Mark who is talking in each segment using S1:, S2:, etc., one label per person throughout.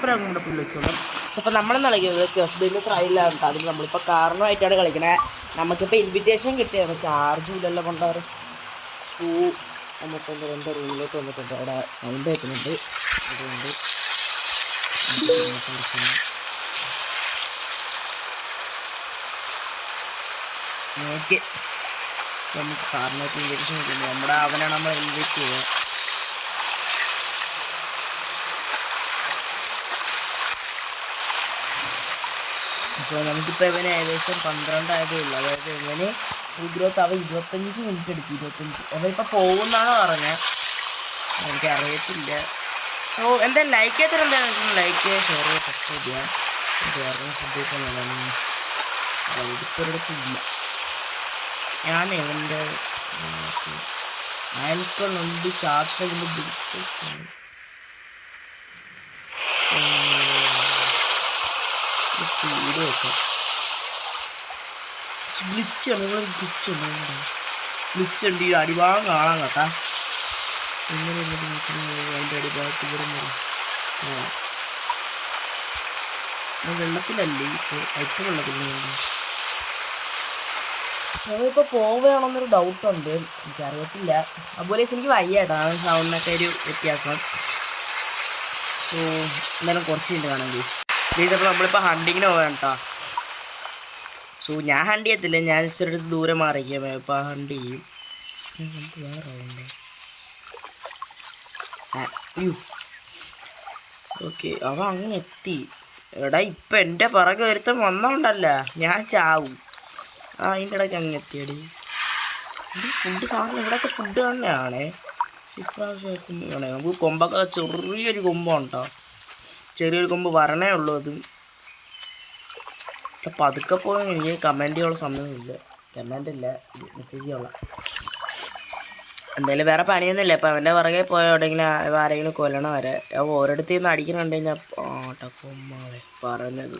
S1: അപ്പുറം നമ്മുടെ പുല്ല് വെച്ചോളാം. സോ അപ്പോൾ നമ്മളെന്ന് കളിക്കുന്നത് ചെസ് ബേബി ട്രയലാണ് കേട്ടോ. അതിൽ നമ്മളിപ്പോൾ കാരണമായിട്ടാണ് കളിക്കണേ. നമുക്കിപ്പോൾ ഇൻവിറ്റേഷൻ കിട്ടിയാണ് ചാർജും ഇല്ലല്ലോ കൊണ്ടുവരും. പൂ വന്നിട്ടുണ്ട് എന്റെ റൂമിലേക്ക് വന്നിട്ടുണ്ട്. അവിടെ സൗണ്ട് കേൾക്കുന്നുണ്ട്. അതുകൊണ്ട് ഓക്കെ. നമുക്ക് സാറിനായിട്ട് ഇൻവിറ്റേഷൻ കിട്ടുന്നു നമ്മുടെ അവനാണ് നമ്മൾ ഇൻവൈറ്റ് ചെയ്യുക സോ നമുക്കിപ്പോൾ ഇവന് ഏകദേശം പന്ത്രണ്ടായതേ ഉള്ളൂ. അതായത് ഇവന് ഗ്രോത്ത് അവ ഇരുപത്തഞ്ച് മിനിറ്റ് എടുക്കും. ഇരുപത്തഞ്ച്. അവനിപ്പോൾ പോകുന്നാണോ പറഞ്ഞത് എനിക്ക് അറിയത്തില്ല സോ എന്താ ലൈക്ക് ചെയ്തിട്ട് എന്താണെന്ന് വെച്ചാൽ ലൈക്ക് ചെയ്യുക ഷെയർ ചെയ്യുക സബ്സ്ക്രൈബ് ചെയ്യുക വേറെ ശ്രദ്ധിക്കുന്നതാണ് ഇതിപ്പൊരിടത്തില്ല ഞാൻ എന്റെ മൈൽസ്റ്റോണിലുണ്ട് ചാർജ് ചെയ്യുമ്പോൾ സ്പീഡ് വെക്കാം. ഗ്ലിച്ച് നിങ്ങൾ ഗ്ലിച്ച് ഉണ്ട് ഗ്ലിച്ച് ഉണ്ട്. ഈ അടിഭാഗം കാണാൻ കേട്ടാ. എങ്ങനെ അതിന്റെ അടിഭാഗത്ത് ഇവിടെ വെള്ളത്തിലല്ലേ ഇപ്പോൾ ഏറ്റവും വെള്ളത്തിലുണ്ട് ഞങ്ങളിപ്പോൾ പോവുകയാണെന്നൊരു ഡൗട്ടുണ്ട് എനിക്കറിയത്തില്ല അതുപോലെ എനിക്ക് വയ്യാട്ടോ സൗണ്ടിനൊക്കെ ഒരു വ്യത്യാസം. സോ എന്തായാലും കുറച്ച് കഴിഞ്ഞിട്ട് കാണാം ഗീസ് ഗീസ് അപ്പോൾ നമ്മളിപ്പോൾ ഹണ്ടിങ്ങിന് പോകാൻ കേട്ടോ സോ ഞാൻ ഹണ്ട് ചെയ്യത്തില്ല. ഞാൻ ഇച്ചിരി ദൂരെ മാറിക്കാം ഇപ്പോൾ ഹണ്ട് ചെയ്യും. ഓക്കെ അവ അങ്ങനെ എത്തി. എടാ ഇപ്പം എന്റെ പിറകെ ഒരുത്തം വന്നോണ്ടല്ല. ഞാൻ ചാവും. ആ അതിന്റെ ഇടയ്ക്ക് അങ്ങ് എത്തിയടി. ഫുഡ് സാധനം ഇവിടെയൊക്കെ ഫുഡ് തന്നെയാണേ. ഇപ്രാവശ്യം നമുക്ക് കൊമ്പൊക്കെ ചെറിയൊരു കൊമ്പുണ്ടോ ചെറിയൊരു കൊമ്പ് വരണേ ഉള്ളൂ അത്. പതുക്കെ പോയി എനിക്ക് കമന്റ് ചെയ്യാനുള്ള സമയമില്ല. കമന്റ് ഇല്ല. മെസ്സേജ് ചെയ്യാനുള്ള. എന്തായാലും വേറെ പണിയൊന്നുമില്ല. അപ്പം അവന്റെ പുറകെ പോയ എവിടെയെങ്കിലും ആരെങ്കിലും കൊല്ലണം വരെ. അവ ഓരോരുത്തർ നിന്ന് അടിക്കണുണ്ട് ഞാൻ ആട്ടെ കൊമ്മാവെ പറഞ്ഞത്.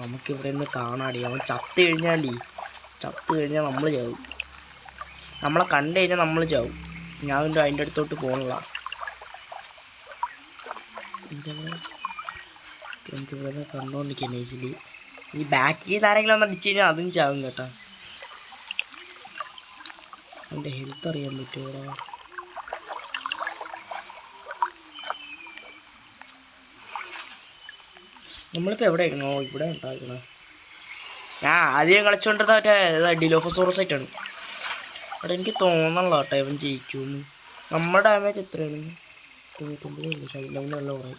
S1: നമുക്കിവിടെ നിന്ന് കാണാടി. അവൻ ചത്ത് കഴിഞ്ഞാലേ ചത്ത് കഴിഞ്ഞാൽ നമ്മൾ ചാവും. നമ്മളെ കണ്ടു കഴിഞ്ഞാൽ നമ്മൾ ചാവും. ഞാൻ അതിന്റെ അടുത്തോട്ട് പോകണില്ല എനിക്കിവിടെ നിന്ന് കണ്ടുകൊണ്ടിരിക്കുക നേച്ചിൽ ഈ ബാക്കിൽ നിന്ന് ആരെങ്കിലും ഒന്ന് അടിച്ചു കഴിഞ്ഞാൽ അതും ചാവും കേട്ടോ. എന്റെ ഹെൽത്ത് അറിയാൻ പറ്റുമോ നമ്മളിപ്പോൾ എവിടെയായിരുന്നു ഓ ഇവിടെ ഉണ്ടാക്കണേ. ഞാൻ ആദ്യം കളിച്ചുകൊണ്ടിരുന്ന മറ്റേ ഡിലോഫസോറസ് ആയിട്ടാണ്. അവിടെ എനിക്ക് തോന്നണല്ലോ കേട്ടോ ഇവൻ ജയിക്കുമെന്ന്. നമ്മുടെ ഡാമേജ് എത്രയാണ്? തൊണ്ണൂറ്റൊമ്പത് ഷൈലൗണ്ടല്ല കുറേ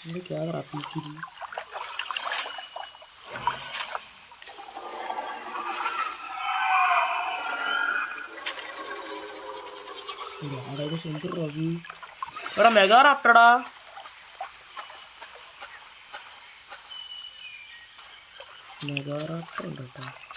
S1: എന്റെ ക്യാമറ പീക്കിരി അതായത് സ്വന്തം റവി എടാ മെഗാ റാപ്റ്റടാ മെഗാ റാപ്റ്റർ ഉണ്ട് കേട്ടോ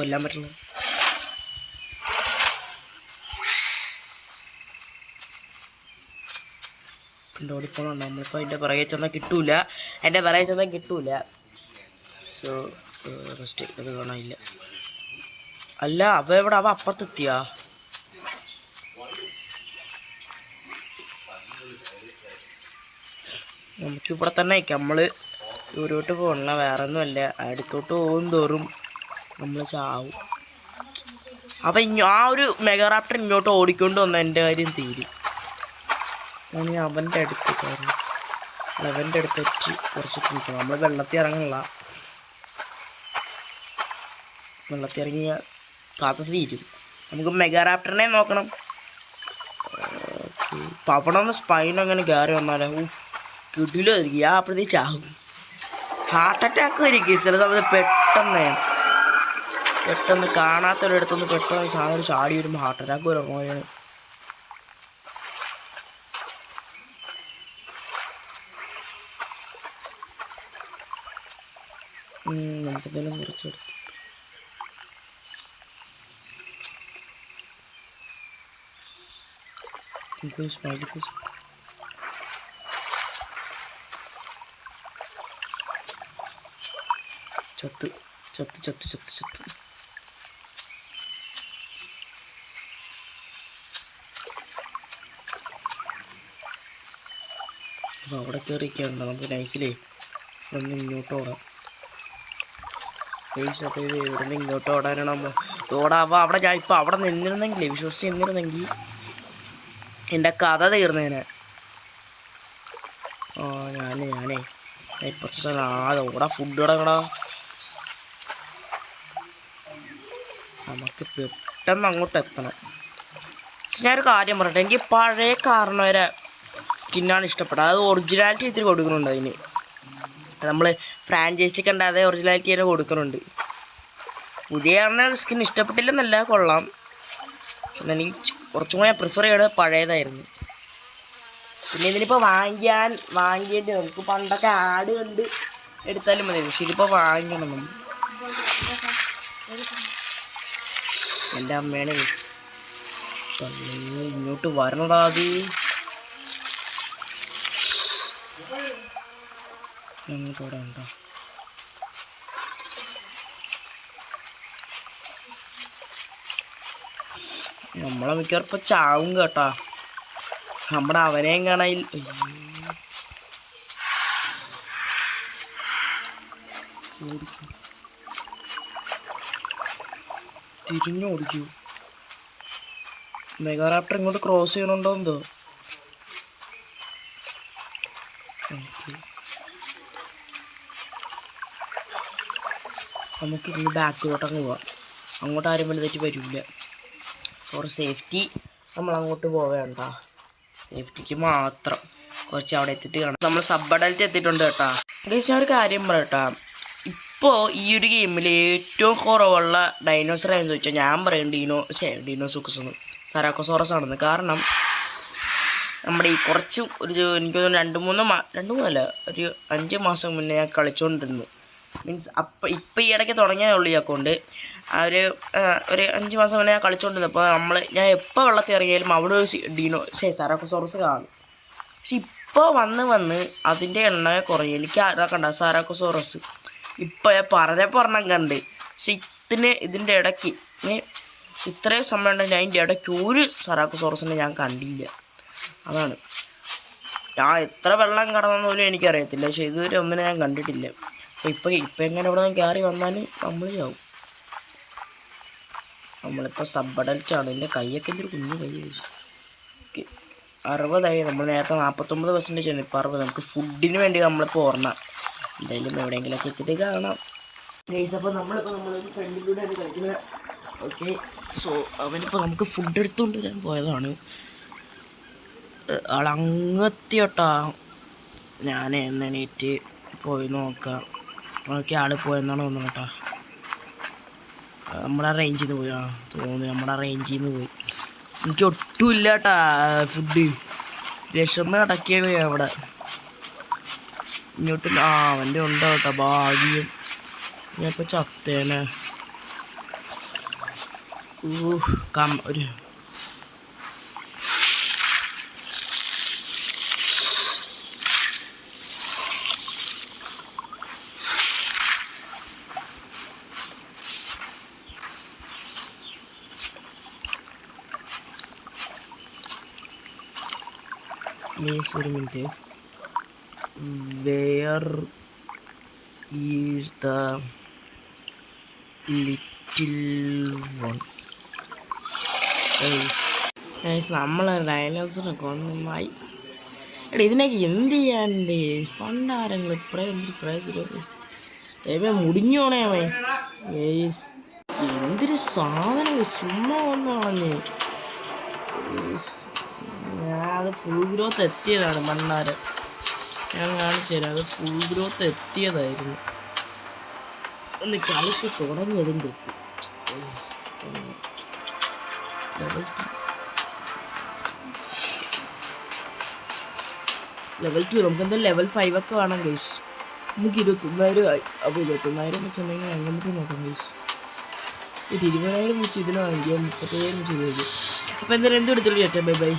S1: കൊല്ലാൻ പറ്റുന്നത് എന്റെ ഓടിപ്പോണം നമ്മളിപ്പോൾ അതിന്റെ പിറകെ ചെന്നാൽ കിട്ടൂല. എന്റെ പിറകെ ചെന്നാൽ കിട്ടൂല. സോ ഫസ്റ്റ് അത് കാണാനില്ല അല്ല അവ എവിടെ? അവ അപ്പുറത്തെത്തിയാ? നമുക്കിവിടെ തന്നെ നമ്മൾ ദൂരോട്ട് പോകണില്ല. വേറെ ഒന്നുമല്ല അടുത്തോട്ട് പോകും തോറും. നമ്മൾ ചാവും. അപ്പം ഇങ്ങോ ആ ഒരു മെഗാറാപ്റ്റർ ഇങ്ങോട്ട് ഓടിക്കൊണ്ട് വന്ന എന്റെ കാര്യം തീരും. ഞാൻ അവന്റെ അടുത്ത് കയറി. അവന്റെ അടുത്തേക്ക് കുറച്ച് കുളിക്കണം. നമ്മൾ വെള്ളത്തിൽ ഇറങ്ങണില്ല വെള്ളത്തിൽ ഇറങ്ങി കാത്ത തീരും. നമുക്ക് മെഗാറാപ്റ്ററിനെ നോക്കണം. അപ്പം അവിടെ ഒന്ന് സ്പൈൻ അങ്ങനെ കയറി വന്നാലേ കിടിലായിരിക്കും ആ അപ്പോഴത്തേ ചാവും. ഹാർട്ട് അറ്റാക്ക് ആയിരിക്കും. ചില സമയത്ത് പെട്ടെന്ന് പെട്ടെന്ന് കാണാത്തൊരിടത്തുനിന്ന് പെട്ടെന്ന് സാധനം ചാടി വരുമ്പോൾ ഹാർട്ട് അറ്റാക്ക് വരും പോലെയാണ് നമുക്കെന്തെങ്കിലും കുറച്ചെടുത്ത് ചത്ത് ചത്ത് ചത്ത് ചത്ത് ചത്ത്. അവിടെ കയറിയിരിക്കുകയാണ് നമുക്ക് നൈസിലേ ഒന്ന് ഇങ്ങോട്ട് ഓടാം. അപ്പോൾ ഇത് ഇവിടുന്ന് ഇങ്ങോട്ട് ഓടാനാണ് നമ്മൾ ഓടാവുക അവിടെ ഞാൻ ഇപ്പോൾ അവിടെ നിന്നിരുന്നെങ്കിൽ വിശ്വസിച്ച് നിന്നിരുന്നെങ്കിൽ എന്റെ കഥ തീർന്നേനെ ഓ ഞാനേ ഞാനേ. ഞാൻ ഇപ്പുറത്തെ സ്ഥലം ആകെ ഓടാ ഫുഡ് തുടങ്ങടാ നമുക്ക് പെട്ടെന്ന് അങ്ങോട്ട് എത്തണം. ഞാനൊരു കാര്യം പറയട്ടെ എനിക്ക് പഴയ കാരണവരെ വരെ സ്കിന്നാണ് ഇഷ്ടപ്പെട്ടത്. അത് ഒറിജിനാലിറ്റി ഇത്തിരി കൊടുക്കുന്നുണ്ട് അതിന്. നമ്മൾ ഫ്രാഞ്ചൈസി കണ്ട അതേ ഒറിജിനാലിറ്റി തന്നെ കൊടുക്കുന്നുണ്ട്. പുതിയ സ്കിൻ ഇഷ്ടപ്പെട്ടില്ലെന്നല്ല കൊള്ളാം. എനിക്ക് കുറച്ചും കൂടെ ഞാൻ പ്രിഫർ ചെയ്യണത് പഴയതായിരുന്നു. പിന്നെ ഇതിനിപ്പോൾ വാങ്ങിക്കാൻ വാങ്ങിയിട്ട് നമുക്ക് പണ്ടൊക്കെ ആഡ് കണ്ട് എടുത്താലും മതി. പക്ഷെ ഇതിപ്പോൾ വാങ്ങിക്കണം നമ്മൾ എന്റെ അമ്മയാണ് ഇങ്ങോട്ട് വരണടാ അത്. ഞങ്ങൾക്ക് ഇവിടെ ഉണ്ടോ നമ്മളെ മിക്കവാറും ചാവും കേട്ടോ. നമ്മുടെ അവനെയും കാണാൻ തിരിഞ്ഞോടിക്കൂ. മെഗാറാപ്റ്റർ ഇങ്ങോട്ട് ക്രോസ് ചെയ്യണുണ്ടോ എന്തോ? നമുക്ക് ഇന്ന് ബാക്കിലോട്ടങ്ങ് പോവാം. അങ്ങോട്ട് ആരും വലുതായിട്ട് വരില്ല ഫോർ സേഫ്റ്റി നമ്മൾ അങ്ങോട്ട് പോവേണ്ട. സേഫ്റ്റിക്ക് മാത്രം. കുറച്ച് അവിടെ എത്തിയിട്ട് കാണാം. നമ്മൾ സബ് അഡൽറ്റ് എത്തിയിട്ടുണ്ട് കേട്ടാ. ഏകദേശം ഒരു കാര്യം പറയട്ടാ ഇപ്പോൾ ഈ ഒരു ഗെയിമിൽ ഏറ്റവും കുറവുള്ള ഡൈനോസർ എന്ന് ചോദിച്ചാൽ ഞാൻ പറയും ഡീനോ ശേ ഡീനോസുക്കസ് എന്ന് സരാക്കോസോറസ് ആണെന്ന്. കാരണം നമ്മുടെ ഈ കുറച്ച് ഒരു എനിക്ക് തോന്നുന്നു രണ്ട് മൂന്ന് മാ രണ്ട് മൂന്നല്ല ഒരു അഞ്ച് മാസം മുന്നേ ഞാൻ കളിച്ചുകൊണ്ടിരുന്നു മീൻസ് അപ്പം ഇപ്പം ഈ ഇടയ്ക്ക് തുടങ്ങിയേ ഉള്ളൂ ഈ അക്കൗണ്ട് ഒരു ഒരു അഞ്ച് മാസം മുന്നേ ഞാൻ കളിച്ചുകൊണ്ടിരുന്നപ്പോൾ നമ്മൾ ഞാൻ എപ്പോൾ വെള്ളത്തിൽ ഇറങ്ങിയാലും അവിടെ ഒരു ഡീനോ ശേ സാറാക്കോസോറസ് കാണും. പക്ഷെ ഇപ്പോൾ വന്ന് വന്ന് അതിന്റെ എണ്ണ കുറയും. എനിക്ക് ആരാ കണ്ട സാറാക്കോസോറസ് ഇപ്പോൾ ഞാൻ പറഞ്ഞ പറഞ്ഞാൽ കണ്ട്. പക്ഷെ ഇതിന് ഇതിന്റെ ഇടയ്ക്ക് ഇത്രയും സമയം ഉണ്ടെങ്കിൽ അതിന്റെ ഇടയ്ക്ക് ഒരു സറാക്കോസോറസിനെ ഞാൻ കണ്ടില്ല. അതാണ്. ഞാൻ എത്ര വെള്ളം കടന്നെന്ന് പോലും എനിക്കറിയത്തില്ല. പക്ഷെ ഇതുവരെ ഒന്നിനെ ഞാൻ കണ്ടിട്ടില്ല. അപ്പോൾ ഇപ്പോൾ ഇപ്പം എങ്ങനെ ഇവിടെ നിന്ന് കയറി വന്നാൽ നമ്മൾ ചാവും. നമ്മളിപ്പോൾ സബ്ബടലിച്ചാണ് കയ്യൊക്കെ എന്റെ കൈയൊക്കെ എന്തൊരു കുഞ്ഞു കൈ ഓക്കെ. അറുപതായി. നമ്മൾ നേരത്തെ നാൽപ്പത്തൊമ്പത് പെർസെന്റേജ് ആണ് ഇപ്പോൾ അറുപത്. നമുക്ക് ഫുഡിന് വേണ്ടി നമ്മളിപ്പോൾ ഓർണം എന്തായാലും എവിടെയെങ്കിലൊക്കെ എത്തിയിട്ട് കാണാം. ഗൈസ് അപ്പോൾ നമ്മളിപ്പോൾ നമ്മളൊരു ആണ് കഴിക്കുന്നത് ഓക്കെ. സോ അവനിപ്പോൾ നമുക്ക് ഫുഡ് എടുത്തുകൊണ്ട് വരാൻ പോയതാണ്. ആളങ്ങെത്തിയോട്ടാ ഞാൻ എന്നെണീറ്റ് പോയി നോക്കാം. നോക്കി ആൾ പോയെന്നാണ് തോന്നുന്നത് കേട്ടോ. നമ്മുടെ റേഞ്ചിൽ നിന്ന് പോയി. ആ തോന്നി നമ്മുടെ റേഞ്ചിൽ നിന്ന് പോയി. എനിക്ക് ഒട്ടും ഇല്ല കേട്ടാ ഫുഡ് വിഷമ അടക്കിയാണ് അവിടെ. ഇങ്ങോട്ട് ആ അവന്റെ ഉണ്ടോ കേട്ടോ ഭാഗ്യം. ഞാൻ ഇപ്പോൾ ചത്തേനെ. ഊ കം ഒരു മീൻസ് ഒരു minute. Where is the little one നമ്മൾ ഡയലോഗ്സിനെ കൊന്നുമായി എടാ ഇതിനൊക്കെ എന്ത് ചെയ്യാനുണ്ട്? പണ്ടാരങ്ങൾ ഇപ്പഴേ എന്തൊരു പ്രയാസം ഏവേ മുടിഞ്ഞോണേ അവൻ. ഗേസ് എന്തൊരു സാധനം ചുമ്മാ വന്നു കളഞ്ഞേ. അത് ഫുൾ ഗ്രോത്ത് എത്തിയതാണ് മണ്ണാരം ഞാൻ കാണിച്ചു തരാം അത് ഫുൾ ഗ്രോത്ത് എത്തിയതായിരുന്നു. ഒന്ന് കളിച്ച് തുടങ്ങിയതും തെറ്റി. ലെവൽ ടു നമുക്ക് എന്താ ലെവൽ ഫൈവ് ഒക്കെ വേണം ഗൈസ് നമുക്ക് ഇരുപത്തൊന്നായിരം ആയി. അപ്പോൾ ഇരുപത്തൊന്നായിരം വെച്ച് എന്തെങ്കിലും വാങ്ങാൻ പറ്റും നോക്കാം ഗൈസ് ഒരു ഇരുപതിനായിരം വെച്ച് ഇതിന് വാങ്ങിക്കുക മുപ്പത്തയ്യായിരം ഇരുപത് അപ്പോൾ എന്തായാലും എന്ത് എടുത്തുള്ളൂ ചേട്ടാ ബൈ ബൈ